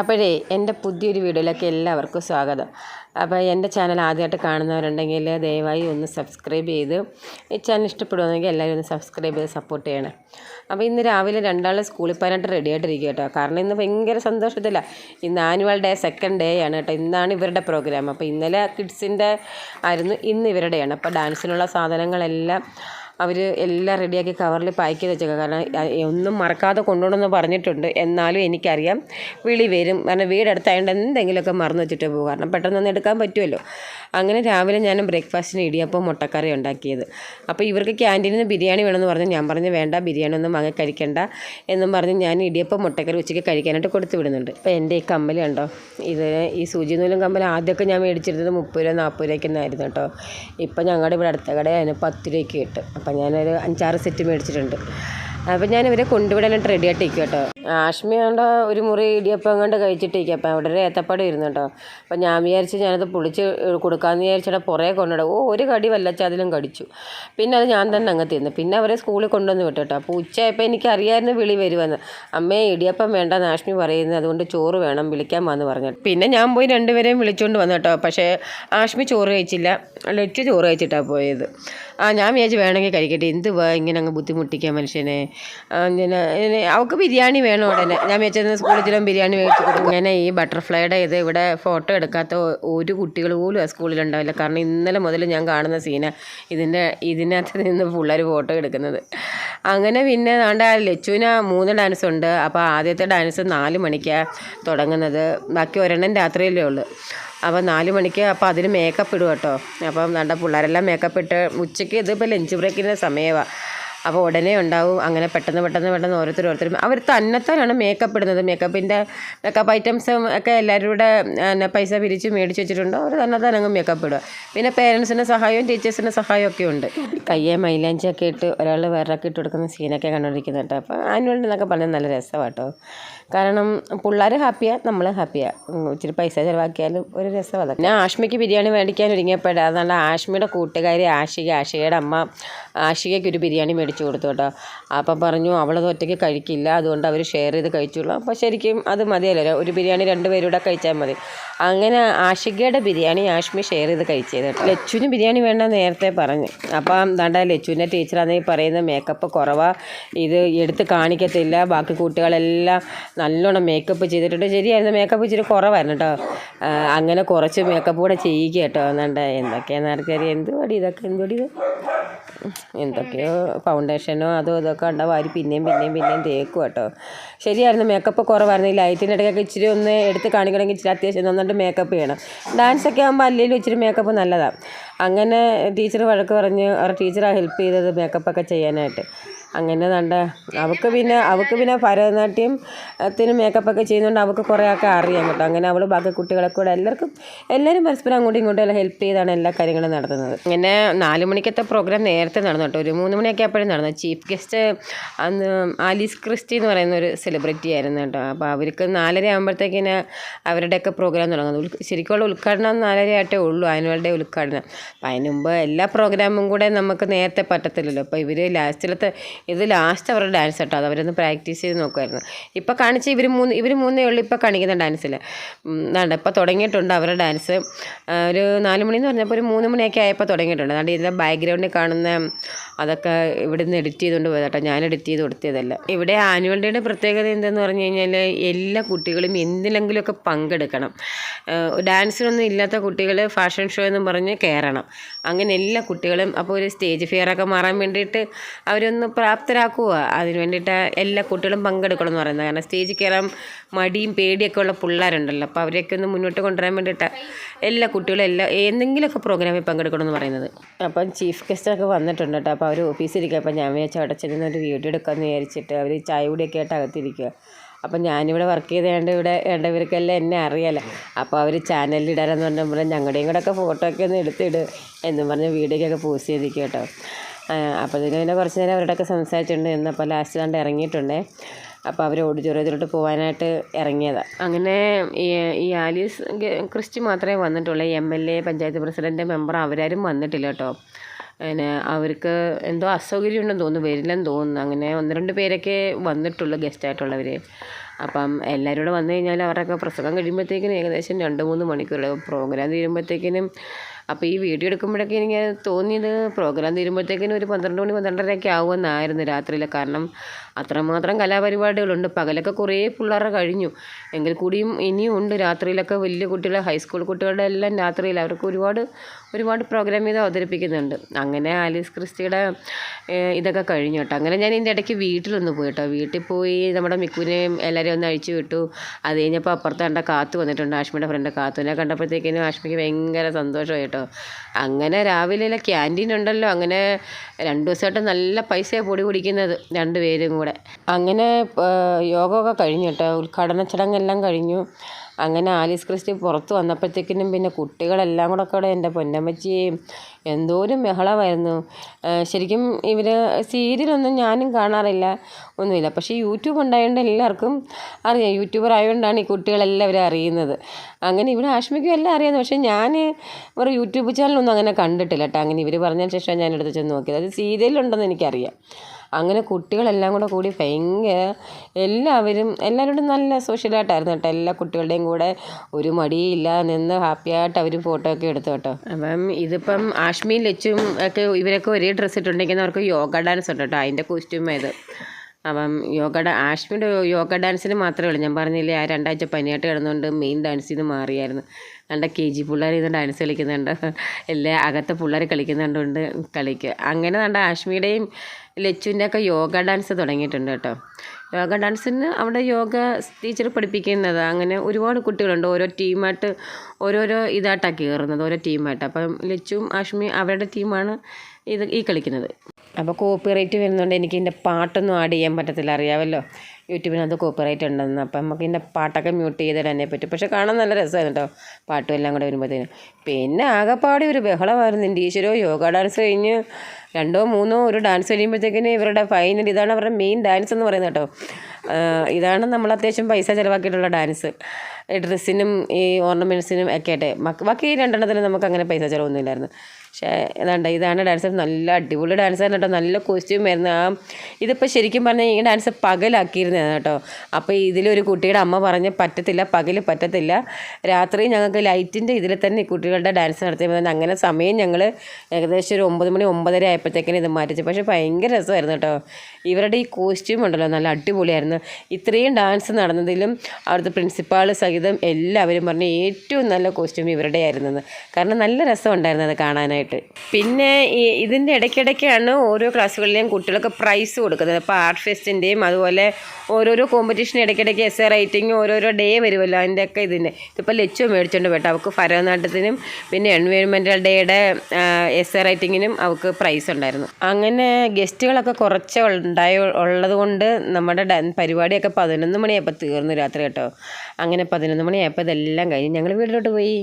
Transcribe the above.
അപ്പോഴേ എന്റെ പുതിയൊരു വീഡിയോയിലേക്ക് എല്ലാവർക്കും സ്വാഗതം. അപ്പോൾ എന്റെ ചാനൽ ആദ്യമായിട്ട് കാണുന്നവരുണ്ടെങ്കിൽ ദയവായി ഒന്ന് സബ്സ്ക്രൈബ് ചെയ്ത് ഈ ചാനൽ ഇഷ്ടപ്പെടുവാണെങ്കിൽ എല്ലാവരും ഒന്ന് സബ്സ്ക്രൈബ് ചെയ്ത് സപ്പോർട്ട് ചെയ്യണം. അപ്പോൾ ഇന്ന് രാവിലെ രണ്ടാൾ സ്കൂളിൽ പോകാനായിട്ട് റെഡി ആയിട്ടിരിക്കും കേട്ടോ. കാരണം ഇന്ന് ഭയങ്കര സന്തോഷത്തില്ല ഇന്ന് ആനുവൽ ഡേ സെക്കൻഡ് ഡേ ആണ് കേട്ടോ. ഇന്നാണ് ഇവരുടെ പ്രോഗ്രാം അപ്പോൾ ഇന്നലെ കിഡ്സിന്റെ ആയിരുന്നു ഇന്ന് ഇവരുടെയാണ്. അപ്പോൾ ഡാൻസിനുള്ള സാധനങ്ങളെല്ലാം അവർ എല്ലാം റെഡിയാക്കി കവറിൽ പാക്ക് ചെയ്ത് വെച്ചേക്കാം. കാരണം ഒന്നും മറക്കാതെ കൊണ്ടുപോകണമെന്ന് പറഞ്ഞിട്ടുണ്ട്. എന്നാലും എനിക്കറിയാം വിളി വരും. കാരണം വീടടുത്തായതുകൊണ്ട് എന്തെങ്കിലുമൊക്കെ മറന്നു വെച്ചിട്ട് പോകും കാരണം പെട്ടെന്നൊന്നും എടുക്കാൻ പറ്റുമല്ലോ. അങ്ങനെ രാവിലെ ഞാൻ ബ്രേക്ക്ഫാസ്റ്റിന് ഇടിയപ്പം മുട്ടക്കറി ഉണ്ടാക്കിയത്. അപ്പോൾ ഇവർക്ക് ക്യാന്റീനിൽ നിന്ന് ബിരിയാണി വേണമെന്ന് പറഞ്ഞു. ഞാൻ പറഞ്ഞു വേണ്ട ബിരിയാണി ഒന്നും വാങ്ങി കഴിക്കണ്ട എന്നും പറഞ്ഞ് ഞാൻ ഇടിയപ്പം മുട്ടക്കറി ഉച്ചയ്ക്ക് കഴിക്കാനായിട്ട് കൊടുത്തു വിടുന്നുണ്ട്. അപ്പോൾ എന്റെ ഈ കമ്മൽ കണ്ടോ? ഇത് ഈ സൂചി നൂലും കമ്മൽ ആദ്യമൊക്കെ ഞാൻ മേടിച്ചിരുന്നത് മുപ്പത് രൂപ നാൽപ്പത് രൂപയ്ക്ക് എന്നായിരുന്നു കേട്ടോ. ഇപ്പോൾ ഞങ്ങളുടെ ഇവിടെ അടുത്ത കടയിൽ അതിന് പത്ത് രൂപയ്ക്ക് കിട്ടും. അപ്പം ഞാനൊരു അഞ്ചാറ് സെറ്റ് മേടിച്ചിട്ടുണ്ട്. അപ്പം ഞാൻ ഇവരെ കൊണ്ടുവിടാനായിട്ട് റെഡി ആയിട്ട് ഇരിക്കും കേട്ടോ ആഷ്മി കൊണ്ട് ഒരു മുറി ഇടിയപ്പം കൊണ്ട് കഴിച്ചിട്ടേക്കും അപ്പം അവിടെ ഒരു ഏത്തപ്പടി ഇരുന്നു കേട്ടോ. അപ്പം ഞാൻ വിചാരിച്ച് ഞാനത് പൊളിച്ച് കൊടുക്കാമെന്ന് വിചാരിച്ചിട്ട് പുറകെ കൊണ്ടിടും ഓ ഒരു കടി വല്ലച്ച അതിലും കടിച്ചു. പിന്നെ അത് ഞാൻ തന്നെ അങ്ങ് തിന്നു. പിന്നെ അവരെ സ്കൂളിൽ കൊണ്ടുവന്ന് വിട്ടു കേട്ടോ. അപ്പോൾ ഉച്ചയായപ്പോൾ എനിക്കറിയായിരുന്നു വിളി വരുമെന്ന്. അമ്മേ ഇടിയപ്പം വേണ്ട ആഷ്മി പറയുന്നത്. അതുകൊണ്ട് ചോറ് വേണം വിളിക്കാൻ വന്ന് പറഞ്ഞു. പിന്നെ ഞാൻ പോയി രണ്ടുപേരെയും വിളിച്ചുകൊണ്ട് വന്നു കേട്ടോ. പക്ഷേ ആഷ്മി ചോറ് കഴിച്ചില്ല. ലച്ചു ചോറ് കഴിച്ചിട്ടാണ് പോയത്. ആ ഞാൻ വിചാരിച്ച് വേണമെങ്കിൽ കഴിക്കട്ടെ. എന്ത് വേ ഇങ്ങനെ അങ്ങ് ബുദ്ധിമുട്ടിക്കാൻ മനുഷ്യനെ? അവൾക്ക് ബിരിയാണി വേണം. ഉടനെ ഞാൻ വെച്ചിരുന്ന സ്കൂളിൽ ചില ബിരിയാണി മേടിച്ച് കൊടുക്കും ഇങ്ങനെ ഈ ബട്ടർഫ്ലൈയുടെ ഇത് ഇവിടെ ഫോട്ടോ എടുക്കാത്ത ഒരു കുട്ടികൾ പോലും ആ സ്കൂളിലുണ്ടാവില്ല. കാരണം ഇന്നലെ മുതൽ ഞാൻ കാണുന്ന സീന ഇതിന്റെ ഇതിനകത്ത് നിന്ന് പിള്ളേർ ഫോട്ടോ എടുക്കുന്നത്. അങ്ങനെ പിന്നെ നാണ്ട ലച്ചുവിന് മൂന്ന് ഡാൻസ് ഉണ്ട്. അപ്പോൾ ആദ്യത്തെ ഡാൻസ് നാല് മണിക്കാണ് തുടങ്ങുന്നത്. ബാക്കി ഒരെണ്ണം രാത്രിയല്ലേ ഉള്ളൂ. അപ്പോൾ നാല് മണിക്ക് അപ്പോൾ അതിന് മേക്കപ്പ് ഇടും കേട്ടോ. അപ്പം നല്ല പിള്ളേരെല്ലാം മേക്കപ്പ് ഇട്ട് ഉച്ചയ്ക്ക് ഇതിപ്പോൾ ലഞ്ച് ബ്രേക്കിന്റെ സമയമാണ് അപ്പോൾ ഉടനെ ഉണ്ടാവും. അങ്ങനെ പെട്ടെന്ന് പെട്ടെന്ന് പെട്ടെന്ന് ഓരോരുത്തർ ഓരോരുത്തരും. അവർ തന്നെത്താനാണ് മേക്കപ്പ് ഇടുന്നത്. മേക്കപ്പിന്റെ മേക്കപ്പ് ഐറ്റംസും ഒക്കെ എല്ലാവരും കൂടെ പൈസ പിരിച്ച് മേടിച്ച് വെച്ചിട്ടുണ്ട്. അവർ തന്നെത്താൻ അങ്ങ് മേക്കപ്പ് ഇടുക. പിന്നെ പേരൻസിന്റെ സഹായവും ടീച്ചേഴ്സിന്റെ സഹായവും ഒക്കെ ഉണ്ട്. കയ്യെ മൈലാഞ്ചൊക്കെ ഇട്ട് ഒരാൾ വേറൊക്കെ ഇട്ട് കൊടുക്കുന്ന സീനൊക്കെ കണ്ടുകൊണ്ടിരിക്കുന്നത് കേട്ടോ. അപ്പോൾ ആനുവൽ എന്നൊക്കെ പറഞ്ഞാൽ നല്ല രസമാണ് കേട്ടോ കാരണം പിള്ളേർ ഹാപ്പിയാണ് നമ്മൾ ഹാപ്പിയാണ് ഇച്ചിരി പൈസ ചിലവാക്കിയാലും ഒരു രസം അതൊക്കെ. ഞാൻ ആഷ്മിക്ക് ബിരിയാണി മേടിക്കാൻ ഒരുങ്ങിയപ്പോഴാണ് അതുകൊണ്ട് ആഷ്മിയുടെ കൂട്ടുകാരി ആഷിക. ആഷികയുടെ അമ്മ ആഷികയ്ക്ക് ഒരു ബിരിയാണി കൊടുത്തു കേട്ടോ. അപ്പം പറഞ്ഞു അവളത് ഒറ്റയ്ക്ക് കഴിക്കില്ല. അതുകൊണ്ട് അവർ ഷെയർ ചെയ്ത് കഴിച്ചുള്ളൂ അപ്പോൾ ശരിക്കും അത് മതിയല്ലോ. ഒരു ബിരിയാണി രണ്ട് പേരൂടെ കഴിച്ചാൽ മതി. അങ്ങനെ ആഷികയുടെ ബിരിയാണി ആഷ്മി ഷെയർ ചെയ്ത് കഴിച്ചത് ലച്ചുവിന് ബിരിയാണി വേണ്ട നേരത്തെ പറഞ്ഞു. അപ്പം എന്താ ലച്ചുവിന്റെ ടീച്ചറാണെങ്കിൽ പറയുന്നത് മേക്കപ്പ് കുറവാണ് ഇത് എടുത്ത് കാണിക്കത്തില്ല. ബാക്കി കുട്ടികളെല്ലാം നല്ലോണം മേക്കപ്പ് ചെയ്തിട്ടുണ്ട്. ശരിയായിരുന്നു. മേക്കപ്പ് ഇച്ചിരി കുറവായിരുന്നു കേട്ടോ. അങ്ങനെ കുറച്ച് മേക്കപ്പ് കൂടെ ചെയ്യുക കേട്ടോ. എന്താണ്ട് എന്തൊക്കെയാണെന്ന് ആർക്കറിയാം പടി ഇതൊക്കെ? ഇത്? എന്തൊക്കെയോ ഫൗണ്ടേഷനോ അതോ ഇതൊക്കെ ഉണ്ട വാരി പിന്നെയും പിന്നെയും പിന്നെയും തേക്കും കേട്ടോ. ശരിയായിരുന്നു മേക്കപ്പ് കുറവായിരുന്നു. ഈ ലൈറ്റിന്റെ ഇടയ്ക്കൊക്കെ ഇച്ചിരി ഒന്ന് എടുത്ത് കാണിക്കണമെങ്കിൽ ഇച്ചിരി അത്യാവശ്യം നന്നായിട്ട് മേക്കപ്പ് ചെയ്യണം. ഡാൻസൊക്കെ ആകുമ്പോൾ അല്ലെങ്കിലും ഇച്ചിരി മേക്കപ്പ് നല്ലതാണ് അങ്ങനെ ടീച്ചർ വഴക്ക് പറഞ്ഞ് അവരുടെ ടീച്ചറാണ് ഹെൽപ്പ് ചെയ്തത് മേക്കപ്പൊക്കെ ചെയ്യാനായിട്ട്. അങ്ങനെ നല്ല അവൾക്ക് പിന്നെ അവൾക്ക് പിന്നെ ഭരതനാട്യം ത്തിന് മേക്കപ്പൊക്കെ ചെയ്യുന്നതുകൊണ്ട് അവൾക്ക് കുറേ ഒക്കെ അറിയാം കേട്ടോ. അങ്ങനെ അവൾ ബാക്കി കുട്ടികളെ കൂടെ എല്ലാവർക്കും എല്ലാവരും പരസ്പരം അങ്ങോട്ടും ഇങ്ങോട്ടും എല്ലാം ഹെൽപ്പ് ചെയ്താണ് എല്ലാ കാര്യങ്ങളും നടത്തുന്നത്. പിന്നെ നാല് മണിക്കത്തെ പ്രോഗ്രാം നേരത്തെ നടന്നു കേട്ടോ. ഒരു മൂന്ന് മണിയൊക്കെ അപ്പോഴും നടന്നു. ചീഫ് ഗസ്റ്റ് അന്ന് ആലീസ് ക്രിസ്റ്റി എന്ന് പറയുന്ന ഒരു സെലിബ്രിറ്റി ആയിരുന്നു കേട്ടോ. അപ്പോൾ അവർക്ക് നാലര ആകുമ്പോഴത്തേക്കിന് അവരുടെയൊക്കെ പ്രോഗ്രാം തുടങ്ങുന്നത്. ശരിക്കും ശരിക്കുള്ള ഉദ്ഘാടനം നാലര ആയിട്ടേ ഉള്ളൂ ആനുവൽ ഡേ ഉദ്ഘാടനം. അപ്പം അതിന് മുമ്പ് എല്ലാ പ്രോഗ്രാമും കൂടെ നമുക്ക് നേരത്തെ പറ്റത്തില്ലല്ലോ. അപ്പോൾ ഇവർ ലാസ്റ്റിലത്തെ ഇത് ലാസ്റ്റ് അവരുടെ ഡാൻസ് കേട്ടോ. അത് അവരൊന്ന് പ്രാക്ടീസ് ചെയ്ത് നോക്കുമായിരുന്നു ഇപ്പോൾ കാണിച്ച് ഇവർ മൂന്ന് ഇവർ മൂന്നേ ഉള്ളൂ ഇപ്പോൾ കാണിക്കുന്ന ഡാൻസിൽ എന്താണ് ഇപ്പോൾ തുടങ്ങിയിട്ടുണ്ട് അവരുടെ ഡാൻസ് ഒരു നാല് മണി എന്ന് പറഞ്ഞപ്പോൾ ഒരു മൂന്ന് മണിയൊക്കെ ആയപ്പോൾ തുടങ്ങിയിട്ടുണ്ട്. അതാണ്ട് ഇതിന്റെ ബാക്ക്ഗ്രൗണ്ടിൽ കാണുന്ന അതൊക്കെ ഇവിടെ നിന്ന് എഡിറ്റ് ചെയ്തുകൊണ്ട് പോയത് ഞാൻ എഡിറ്റ് ചെയ്ത് കൊടുത്തതല്ല. ഇവിടെ ആനുവൽ ഡേയുടെ പ്രത്യേകത എന്തെന്ന് പറഞ്ഞു കഴിഞ്ഞാൽ എല്ലാ കുട്ടികളും എന്തിലെങ്കിലുമൊക്കെ പങ്കെടുക്കണം. ഡാൻസിനൊന്നും ഇല്ലാത്ത കുട്ടികൾ ഫാഷൻ ഷോ എന്ന് പറഞ്ഞ് കയറണം അങ്ങനെ എല്ലാ കുട്ടികളും അപ്പോൾ ഒരു സ്റ്റേജ് ഫിയർ ഒക്കെ മാറാൻ വേണ്ടിയിട്ട് അവരൊന്ന് പ്രാപ്തരാക്കുക. അതിന് വേണ്ടിയിട്ട് എല്ലാ കുട്ടികളും പങ്കെടുക്കണം എന്ന് പറയുന്നത്. കാരണം സ്റ്റേജിൽ കയറാൻ മടിയും പേടിയൊക്കെ ഉള്ള പിള്ളേരുണ്ടല്ലോ. അപ്പോൾ അവരെയൊക്കെ ഒന്ന് മുന്നോട്ട് കൊണ്ടുവരാൻ വേണ്ടിയിട്ട് എല്ലാ കുട്ടികളും എല്ലാ എന്തെങ്കിലുമൊക്കെ പ്രോഗ്രാമിൽ പങ്കെടുക്കണം എന്ന് പറയുന്നത്. അപ്പം ചീഫ് ഗസ്റ്റൊക്കെ വന്നിട്ടുണ്ട് കേട്ടോ. അപ്പോൾ അവർ ഓഫീസിലിരിക്കുക അപ്പോൾ ഞാൻ വിചാരിച്ചു അവിടെ ചെന്ന് ഒരു വീഡിയോ എടുക്കാമെന്ന് വിചാരിച്ചിട്ട് അവർ ചായ കൂടിയൊക്കെ ആയിട്ട് അകത്തിരിക്കുക അപ്പം ഞാനിവിടെ വർക്ക് ചെയ്തതുകൊണ്ട് ഇവിടെ വേണ്ടവർക്കെല്ലാം എന്നെ അറിയാലോ. അപ്പോൾ അവർ ചാനലിൽ ഇടാനെന്ന് പറഞ്ഞപ്പോൾ ഞങ്ങളുടെയും കൂടെ ഒക്കെ ഫോട്ടോ ഒക്കെ ഒന്ന് എടുത്തിട് എന്നും പറഞ്ഞ് വീഡിയോക്കൊക്കെ പോസ്റ്റ് ചെയ്തിരിക്കും കേട്ടോ. അപ്പോൾ ഇതിന് പിന്നെ കുറച്ച് നേരം അവരോടൊക്കെ സംസാരിച്ചിട്ടുണ്ട്. എന്നപ്പോൾ ലാസ്റ്റ് കണ്ട് ഇറങ്ങിയിട്ടുണ്ടേ. അപ്പോൾ അവർ ഓഡിറ്റോറിയത്തിലോട്ട് പോകാനായിട്ട് ഇറങ്ങിയതാണ് അങ്ങനെ ഈ ആലീസ് ക്രിസ്റ്റി മാത്രമേ വന്നിട്ടുള്ളൂ. M L A panchayat president member അവരാരും വന്നിട്ടില്ല കേട്ടോ. പിന്നെ അവർക്ക് എന്തോ അസൗകര്യം ഉണ്ടെന്ന് തോന്നുന്നു. വരില്ലെന്ന് തോന്നുന്നു. അങ്ങനെ ഒന്ന് രണ്ട് പേരൊക്കെ വന്നിട്ടുള്ളൂ ഗസ്റ്റായിട്ടുള്ളവർ അപ്പം എല്ലാവരും കൂടെ വന്നു കഴിഞ്ഞാൽ അവരുടെയൊക്കെ പ്രസംഗം കഴിയുമ്പോഴത്തേക്കിനും ഏകദേശം രണ്ട് മൂന്ന് മണിക്കൂർ പ്രോഗ്രാം തീരുമ്പോഴത്തേക്കിനും അപ്പോൾ ഈ വീഡിയോ എടുക്കുമ്പോഴൊക്കെ എനിക്ക് തോന്നിയത് പ്രോഗ്രാം തീരുമ്പോഴത്തേക്കിനും ഒരു പന്ത്രണ്ട് മണി പന്ത്രണ്ടരയൊക്കെ ആവുമെന്നായിരുന്നു രാത്രിയിൽ കാരണം അത്രമാത്രം കലാപരിപാടികളുണ്ട്. പകലൊക്കെ കുറേ പിള്ളേരെ കഴിഞ്ഞു. എങ്കിൽ കൂടിയും ഇനിയും ഉണ്ട്. രാത്രിയിലൊക്കെ വലിയ കുട്ടികളെ ഹൈസ്കൂൾ കുട്ടികളുടെ എല്ലാം രാത്രിയിൽ അവർക്ക് ഒരുപാട് ഒരുപാട് പ്രോഗ്രാം ഇത് അവതരിപ്പിക്കുന്നുണ്ട്. അങ്ങനെ ആലീസ് ക്രിസ്റ്റിയുടെ ഇതൊക്കെ കഴിഞ്ഞു കേട്ടോ. അങ്ങനെ ഞാൻ ഇതിന്റെ ഇടയ്ക്ക് വീട്ടിലൊന്ന് പോയി കേട്ടോ. വീട്ടിൽ പോയി നമ്മുടെ മിക്കുവിനെയും എല്ലാവരെയും ഒന്ന് അഴിച്ചു വിട്ടു. അത് കഴിഞ്ഞപ്പോൾ അപ്പുറത്ത് കണ്ട കാത്തു വന്നിട്ടുണ്ട്. ആഷ്മിയുടെ ഫ്രണ്ട് കാത്തുവിനെ കണ്ടപ്പോഴത്തേക്കിനും ആഷ്മിക്ക് ഭയങ്കര സന്തോഷമായി കേട്ടോ. അങ്ങനെ രാവിലെ ക്യാന്റീൻ ഉണ്ടല്ലോ. അങ്ങനെ രണ്ട് ദിവസമായിട്ട് നല്ല പൈസയാണ് പൊടി കുടിക്കുന്നത് രണ്ടുപേരും കൂടെ. അങ്ങനെ ഏഹ്, യോഗമൊക്കെ കഴിഞ്ഞു കേട്ടോ ഉദ്ഘാടന ചടങ്ങെല്ലാം കഴിഞ്ഞു. അങ്ങനെ ആലീസ് ക്രിസ്റ്റി പുറത്ത് വന്നപ്പോഴത്തേക്കിനും പിന്നെ കുട്ടികളെല്ലാം കൂടെ കൂടെ എന്റെ പൊന്നമ്മച്ചിയും എന്തോരം ബഹളമായിരുന്നു. ശരിക്കും ഇവർ സീരിയലൊന്നും ഞാനും കാണാറില്ല ഒന്നുമില്ല. പക്ഷേ യൂട്യൂബ് ഉണ്ടായതുകൊണ്ട് എല്ലാവർക്കും അറിയാം യൂട്യൂബർ ആയതുകൊണ്ടാണ് ഈ കുട്ടികളെല്ലാവരും അറിയുന്നത്. അങ്ങനെ ഇവിടെ ആഷ്മിക്കും എല്ലാം അറിയാമെന്ന് പക്ഷേ ഞാൻ ഒരു യൂട്യൂബ് ചാനലൊന്നും അങ്ങനെ കണ്ടിട്ടില്ല കേട്ടോ. അങ്ങനെ ഇവർ പറഞ്ഞതിന് ശേഷം ഞാൻ എടുത്ത് ചെന്ന് നോക്കിയത്. അത് സീരിയലുണ്ടെന്ന് എനിക്കറിയാം. അങ്ങനെ കുട്ടികളെല്ലാം കൂടെ കൂടി ഭയങ്കര എല്ലാവരും എല്ലാവരോടും നല്ല സോഷ്യലായിട്ടായിരുന്നു കേട്ടോ. എല്ലാ കുട്ടികളുടെയും കൂടെ ഒരു മടിയില്ല നിന്ന് ഹാപ്പിയായിട്ട് അവർ ഫോട്ടോ ഒക്കെ എടുത്തു കേട്ടോ. അപ്പം ഇതിപ്പം ആഷ്മിയും ലച്ചും ഒക്കെ ഇവരൊക്കെ ഒരേ ഡ്രസ്സ് ഇട്ടുണ്ടെങ്കിൽ അവർക്ക് യോഗ ഡാൻസ് ഉണ്ട് കേട്ടോ. അതിന്റെ കോസ്റ്റ്യൂം ഇത്. അപ്പം യോഗ ആഷ്മിയുടെ യോഗ ഡാൻസിന് മാത്രമേ ഉള്ളൂ. ഞാൻ പറഞ്ഞില്ലേ ആ രണ്ടാഴ്ച പനിയായിട്ട് കിടന്നുകൊണ്ട് മെയിൻ ഡാൻസിൽ നിന്ന് മാറിയായിരുന്നു. കണ്ട കെ ജി പിള്ളേർ ഇന്ന് ഡാൻസ് കളിക്കുന്നുണ്ട്. എല്ലാ അകത്തെ പിള്ളേർ കളിക്കുന്നുണ്ട് കളിക്കുക അങ്ങനെ കണ്ട ആഷ്മിയുടെയും ലച്ചുവിന്റെ ഒക്കെ യോഗ ഡാൻസ് തുടങ്ങിയിട്ടുണ്ട് കേട്ടോ. യോഗ ഡാൻസിന് അവിടെ യോഗ ടീച്ചർ പഠിപ്പിക്കുന്നത് അങ്ങനെ ഒരുപാട് കുട്ടികളുണ്ട്. ഓരോ ടീമായിട്ട് ഓരോരോ ഇതായിട്ടാണ് കയറുന്നത് ഓരോ ടീമായിട്ട്. അപ്പം ലച്ചും ആഷ്മിയും അവരുടെ ടീമാണ് ഇത് ഈ കളിക്കുന്നത്. അപ്പോൾ കോപ്പി കോപ്പിറൈറ്റ് വരുന്നതുകൊണ്ട് എനിക്ക് ഇതിന്റെ പാട്ടൊന്നും ആഡ് ചെയ്യാൻ പറ്റത്തില്ല അറിയാമല്ലോ യൂട്യൂബിനകത്ത് കോപ്പറേറ്റ് ഉണ്ടെന്ന്. അപ്പം നമുക്ക് ഇതിന്റെ പാട്ടൊക്കെ മ്യൂട്ട് ചെയ്തിടാനേ പറ്റും. പക്ഷെ കാണാൻ നല്ല രസമായിരുന്നു കേട്ടോ. പാട്ടും എല്ലാം കൂടെ വരുമ്പോഴത്തേനും. പിന്നെ ആകെപ്പാടെ ഒരു ബഹളമായിരുന്നു. എന്റെ ഈശ്വരോ യോഗ ഡാൻസ് കഴിഞ്ഞ് രണ്ടോ മൂന്നോ ഒരു ഡാൻസ് കഴിയുമ്പോഴത്തേക്കിന് ഇവരുടെ ഫൈനൽ ഇതാണ് അവരുടെ മെയിൻ ഡാൻസ് എന്ന് പറയുന്നത് കേട്ടോ. ഇതാണ് നമ്മൾ അത്യാവശ്യം പൈസ ചിലവാക്കിയിട്ടുള്ള ഡാൻസ് ഡ്രസ്സിനും ഈ ഓർണമെന്റ്സിനും ഒക്കെ ആയിട്ട്. ബാക്കി രണ്ടെണ്ണത്തിനും നമുക്ക് അങ്ങനെ പൈസ ചിലവൊന്നുമില്ലായിരുന്നു പക്ഷേ ഏതാണ്ട് ഇതാണ് ഡാൻസ് നല്ല അടിപൊളി ഡാൻസ് ആയിരുന്നു കേട്ടോ. നല്ല കോസ്റ്റ്യൂം ആയിരുന്നു. ആ ഇതിപ്പോൾ ശരിക്കും പറഞ്ഞാൽ ഈ ഡാൻസ് പകലാക്കിയിരുന്നതാണ് കേട്ടോ. അപ്പോൾ ഇതിലൊരു കുട്ടിയുടെ അമ്മ പറഞ്ഞ് പറ്റത്തില്ല പകൽ പറ്റത്തില്ല. രാത്രി ഞങ്ങൾക്ക് ലൈറ്റിന്റെ ഇതിൽ തന്നെ കുട്ടികളുടെ ഡാൻസ് നടത്തിയത് അങ്ങനെ സമയം ഞങ്ങൾ ഏകദേശം ഒരു ഒമ്പത് മണി ഒമ്പതര ആയപ്പോഴത്തേക്കിനും ഇത് മാറ്റിച്ചു പക്ഷേ ഭയങ്കര രസമായിരുന്നു കേട്ടോ. ഇവരുടെ ഈ കോസ്റ്റ്യൂം ഉണ്ടല്ലോ നല്ല അടിപൊളിയായിരുന്നു. ഇത്രയും ഡാൻസ് നടന്നതിലും അവിടുത്തെ പ്രിൻസിപ്പാൾ സഹിതം എല്ലാവരും പറഞ്ഞു ഏറ്റവും നല്ല കോസ്റ്റ്യൂം ഇവരുടെ ആയിരുന്നെന്ന് കാരണം നല്ല രസമുണ്ടായിരുന്നു അത് കാണാനായിട്ട്. പിന്നെ ഇതിന്റെ ഇടയ്ക്കിടയ്ക്കാണ് ഓരോ ക്ലാസ്സുകളിലെയും കുട്ടികൾക്ക് പ്രൈസ് കൊടുക്കുന്നത്. അപ്പോൾ ആർട്ട് ഫെസ്റ്റിന്റെയും അതുപോലെ ഓരോരോ കോമ്പറ്റീഷൻ ഇടയ്ക്കിടയ്ക്ക് എസ് എ റൈറ്റിംഗ് ഓരോരോ ഡേ വരുമല്ലോ അതിന്റെയൊക്കെ ഇതിന്റെ ഇതിപ്പോൾ ലച്ചു മേടിച്ചുകൊണ്ട് പോയിട്ട്. അവൾക്ക് ഭരതനാട്യത്തിനും പിന്നെ എൻവയോൺമെന്റൽ ഡേയുടെ എസ് എ റൈറ്റിങ്ങിനും അവൾക്ക് പ്രൈസ് ഉണ്ടായിരുന്നു. അങ്ങനെ ഗസ്റ്റുകളൊക്കെ കുറച്ച് ഉണ്ടായ ഉള്ളത് കൊണ്ട് നമ്മുടെ പരിപാടിയൊക്കെ പതിനൊന്ന് മണിയായപ്പോൾ തീർന്നു രാത്രി കേട്ടോ. അങ്ങനെ പതിനൊന്ന് മണിയായപ്പോൾ ഇതെല്ലാം കഴിഞ്ഞ് ഞങ്ങൾ വീട്ടിലോട്ട് പോയി.